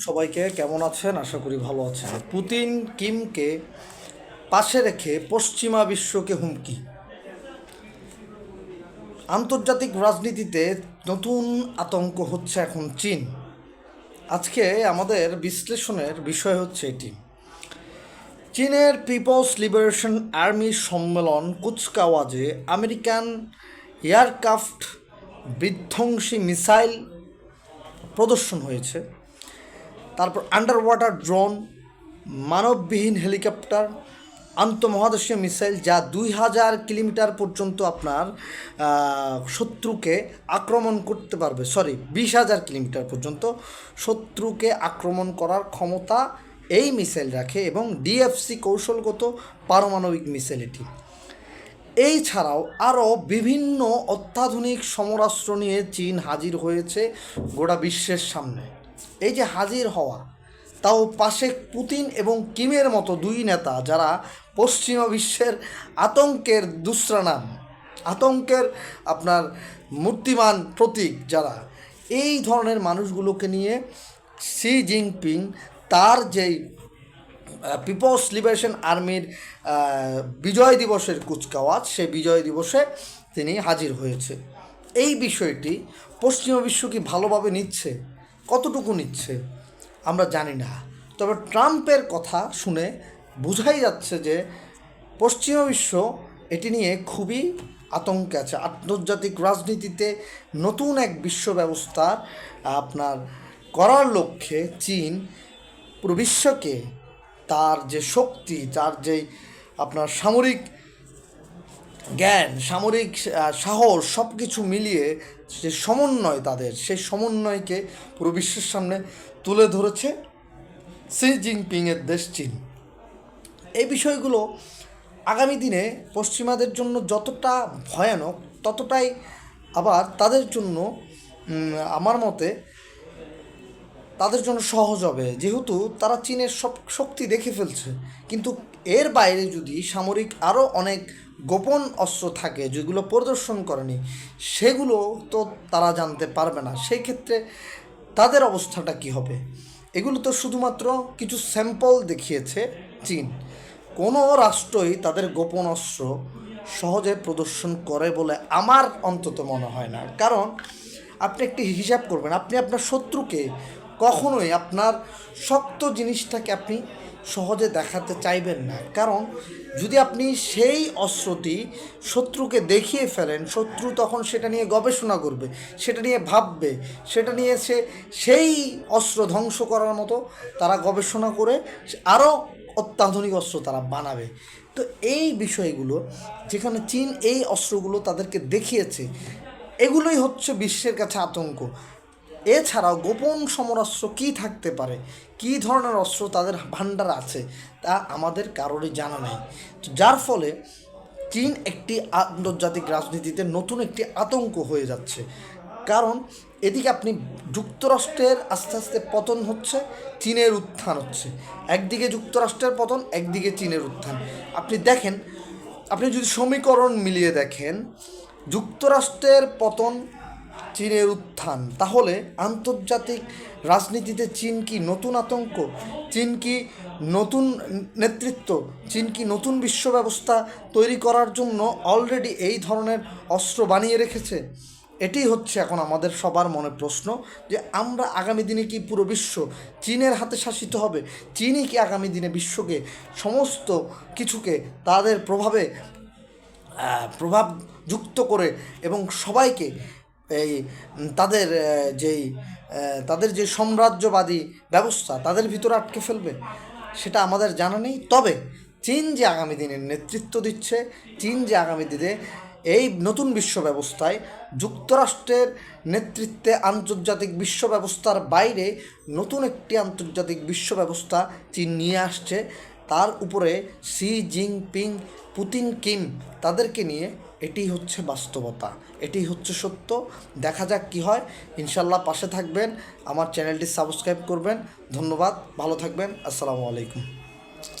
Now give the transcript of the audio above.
সবাইকে কেমন আছেন? আশা করি ভালো আছেন। পুতিন কিমকে পাশে রেখে পশ্চিমা বিশ্বকে হুমকি। আন্তর্জাতিক রাজনীতিতে নতুন আতঙ্ক হচ্ছে এখন চীন। আজকে আমাদের বিশ্লেষণের বিষয় হচ্ছে এটি। চীনের পিপলস লিবারেশন আর্মি সম্মেলন কুচকাওয়াজে আমেরিকান এয়ারক্রাফট বিধ্বংসী মিসাইল প্রদর্শন হয়েছে। তারপর আন্ডার ওয়াটার ড্রোন মানববিহীন হেলিকপ্টার আন্তঃমহাদেশীয় মিসাইল যা দুই হাজার কিলোমিটার পর্যন্ত আপনার শত্রুকে আক্রমণ করতে পারবে। সরি বিশ হাজার কিলোমিটার পর্যন্ত শত্রুকে আক্রমণ করার ক্ষমতা এই মিসাইল রাখে এবং ডিএফসি কৌশলগত পারমাণবিক মিসাইল এটি। এই ছাড়াও আরও বিভিন্ন অত্যাধুনিক সমরাস্ত্র নিয়ে চীন হাজির হয়েছে গোটা বিশ্বের সামনে। এই যে হাজির হওয়া, তাও পাশে পুতিন এবং কিমের মতো দুই নেতা যারা পশ্চিমা বিশ্বের আতঙ্কের দুসরা নাম, আতঙ্কের আপনার মূর্তিমান প্রতীক যারা। এই ধরনের মানুষগুলোকে নিয়ে শি জিনপিং তার যেই পিপলস লিবারেশন আর্মির বিজয় দিবসের কুচকাওয়াজ সেই বিজয় দিবসে তিনি হাজির হয়েছে। এই বিষয়টি পশ্চিমা বিশ্ব কি ভালোভাবে নিচ্ছে? কতটুকু নিচ্ছে, আমরা জানি না। তবে ট্রাম্পের কথা শুনে বোঝাই যাচ্ছে যে পশ্চিমা বিশ্ব এটি নিয়ে খুবই আতঙ্কে আছে। আন্তর্জাতিক রাজনীতিতে নতুন এক বিশ্ব ব্যবস্থা আপনার করার লক্ষ্যে চীন পুরো বিশ্বকে তার যে শক্তি, তার যে আপনার সামরিক জ্ঞান, সামরিক সাহস সব কিছু মিলিয়ে যে সমন্বয় তাদের, সেই সমন্বয়কে পুরো বিশ্বের সামনে তুলে ধরেছে সি জিনপিংয়ের দেশ চীন। এই বিষয়গুলো আগামী দিনে পশ্চিমাদের জন্য যতটা ভয়ানক, ততটাই আবার তাদের জন্য আমার মতে তাদের জন্য সহজ হবে। যেহেতু তারা চীনের সব শক্তি দেখে ফেলছে, কিন্তু এর বাইরে যদি সামরিক আরও অনেক গোপন অস্ত্র থাকে যেগুলো প্রদর্শন করেনি, সেগুলো তো তারা জানতে পারবে না। সেই ক্ষেত্রে তাদের অবস্থাটা কি হবে? এগুলো তো শুধুমাত্র কিছু স্যাম্পল দেখিয়েছে চীন। কোনো রাষ্ট্রই তাদের গোপন অস্ত্র সহজে প্রদর্শন করে বলে আমার অন্তত মনে হয় না। কারণ আপনি একটি হিসাব করবেন, আপনি আপনার শত্রুকে কখনোই আপনার শক্ত জিনিসটাকে আপনি সহজে দেখাতে চাইবেন না। কারণ যদি আপনি সেই অস্ত্রটি শত্রুকে দেখিয়ে ফেলেন, শত্রু তখন সেটা নিয়ে গবেষণা করবে, সেটা নিয়ে ভাববে, সেটা নিয়ে সে সেই অস্ত্র ধ্বংস করার মতো তারা গবেষণা করে আরও অত্যাধুনিক অস্ত্র তারা বানাবে। তো এই বিষয়গুলো, যেখানে চীন এই অস্ত্রগুলো তাদেরকে দেখিয়েছে, এগুলোই হচ্ছে বিশ্বের কাছে আতঙ্ক। এছাড়াও গোপন সমরাস্ত্র কী থাকতে পারে? কী ধরনের অস্ত্র তাদের ভাণ্ডার আছে তা আমাদের কারোরই জানা নেই। যার ফলে চীন একটি আন্তর্জাতিক রাজনীতিতে নতুন একটি আতঙ্ক হয়ে যাচ্ছে। কারণ এদিকে আপনি যুক্তরাষ্ট্রের আস্তে আস্তে পতন হচ্ছে, চীনের উত্থান হচ্ছে। একদিকে যুক্তরাষ্ট্রের পতন, একদিকে চীনের উত্থান। আপনি দেখেন, আপনি যদি সমীকরণ মিলিয়ে দেখেন, যুক্তরাষ্ট্রের পতন চীনের উত্থান। তাহলে আন্তর্জাতিক রাজনীতিতে চীন কি নতুন আতঙ্ক? চীন কি নতুন নেতৃত্ব? চীন কি নতুন বিশ্ব ব্যবস্থা তৈরি করার জন্য অলরেডি এই ধরনের অস্ত্র বানিয়ে রেখেছে? এটি হচ্ছে এখন আমাদের সবার মনে প্রশ্ন যে আমরা আগামী দিনে কি পুরো বিশ্ব চীনের হাতে শাসিত হবে? চীনই কি আগামী দিনে বিশ্বকে সমস্ত কিছুকে তাদের প্রভাবে প্রভাব যুক্ত করে এবং সবাইকে এই তাদের যেই তাদের যে সাম্রাজ্যবাদী ব্যবস্থা, তাদের ভিতরে আটকে ফেলবে, সেটা আমাদের জানা নেই। তবে চীন যে আগামী দিনের নেতৃত্ব দিচ্ছে, চীন যে আগামী দিনে এই নতুন বিশ্ব ব্যবস্থায় যুক্তরাষ্ট্রের নেতৃত্বে আন্তর্জাতিক বিশ্ব ব্যবস্থার বাইরে নতুন একটি আন্তর্জাতিক বিশ্ব ব্যবস্থা চীন নিয়ে আসছে। তার উপরে সি জিনপিং, পুতিন কিম তাদেরকে নিয়ে এটি হচ্ছে বাস্তবতা এটি হচ্ছে সত্য। দেখা যাক কি হয়। ইনশাল্লাহ পাশে থাকবেন। আমার চ্যানেলটি সাবস্ক্রাইব করবেন। ধন্যবাদ। ভালো থাকবেন। আসসালামু আলাইকুম।